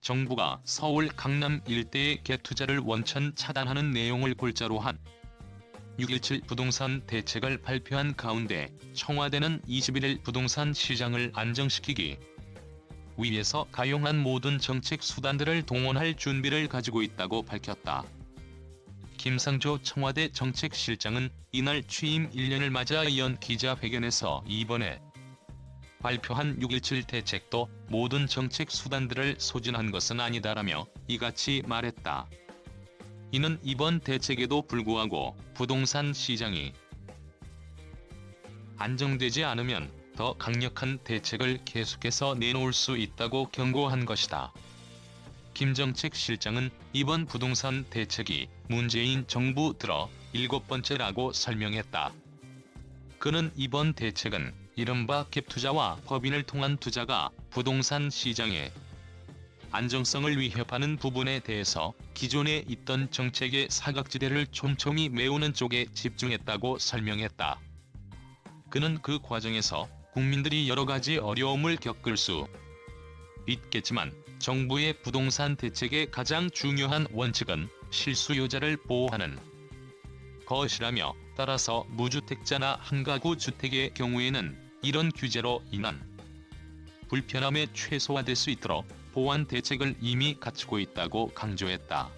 정부가 서울 강남 일대의 갭투자를 원천 차단하는 내용을 골자로 한 6.17 부동산 대책을 발표한 가운데 청와대는 21일 부동산 시장을 안정시키기 위해서 가용한 모든 정책 수단들을 동원할 준비를 가지고 있다고 밝혔다. 김상조 청와대 정책실장은 이날 취임 1년을 맞아 연 기자회견에서 이번에 발표한 6.17 대책도 모든 정책 수단들을 소진한 것은 아니다라며 이같이 말했다. 이는 이번 대책에도 불구하고 부동산 시장이 안정되지 않으면 더 강력한 대책을 계속해서 내놓을 수 있다고 경고한 것이다. 김정책 실장은 이번 부동산 대책이 문재인 정부 들어 일곱 번째라고 설명했다. 그는 이번 대책은 이른바 갭 투자와 법인을 통한 투자가 부동산 시장의 안정성을 위협하는 부분에 대해서 기존에 있던 정책의 사각지대를 촘촘히 메우는 쪽에 집중했다고 설명했다. 그는 그 과정에서 국민들이 여러 가지 어려움을 겪을 수 있겠지만 정부의 부동산 대책의 가장 중요한 원칙은 실수요자를 보호하는 것이라며 따라서 무주택자나 한가구 주택의 경우에는 이런 규제로 인한 불편함에 최소화될 수 있도록 보완 대책을 이미 갖추고 있다고 강조했다.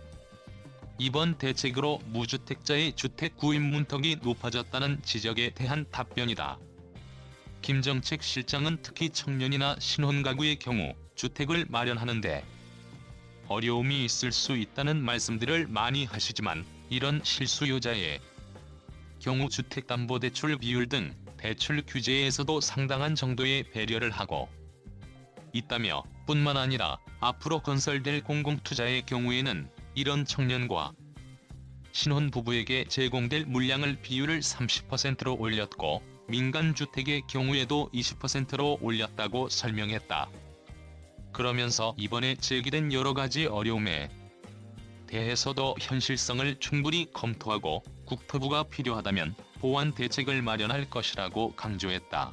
이번 대책으로 무주택자의 주택 구입 문턱이 높아졌다는 지적에 대한 답변이다. 김정책 실장은 특히 청년이나 신혼가구의 경우 주택을 마련하는데 어려움이 있을 수 있다는 말씀들을 많이 하시지만 이런 실수요자의 경우 주택담보대출 비율 등 대출 규제에서도 상당한 정도의 배려를 하고 있다며 뿐만 아니라 앞으로 건설될 공공투자의 경우에는 이런 청년과 신혼부부에게 제공될 물량을 비율을 30%로 올렸고 민간주택의 경우에도 20%로 올렸다고 설명했다. 그러면서 이번에 제기된 여러 가지 어려움에 대해서도 현실성을 충분히 검토하고 국토부가 필요하다면 보완 대책을 마련할 것이라고 강조했다.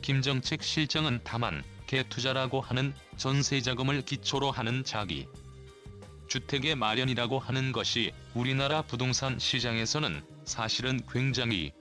김정책 실장은 다만 갭투자라고 하는 전세 자금을 기초로 하는 자기 주택의 마련이라고 하는 것이 우리나라 부동산 시장에서는 사실은 굉장히